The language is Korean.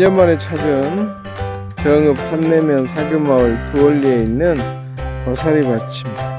1년 만에 찾은 정읍 삼내면 사교마을 두월리에 있는 버사리 밭입니다.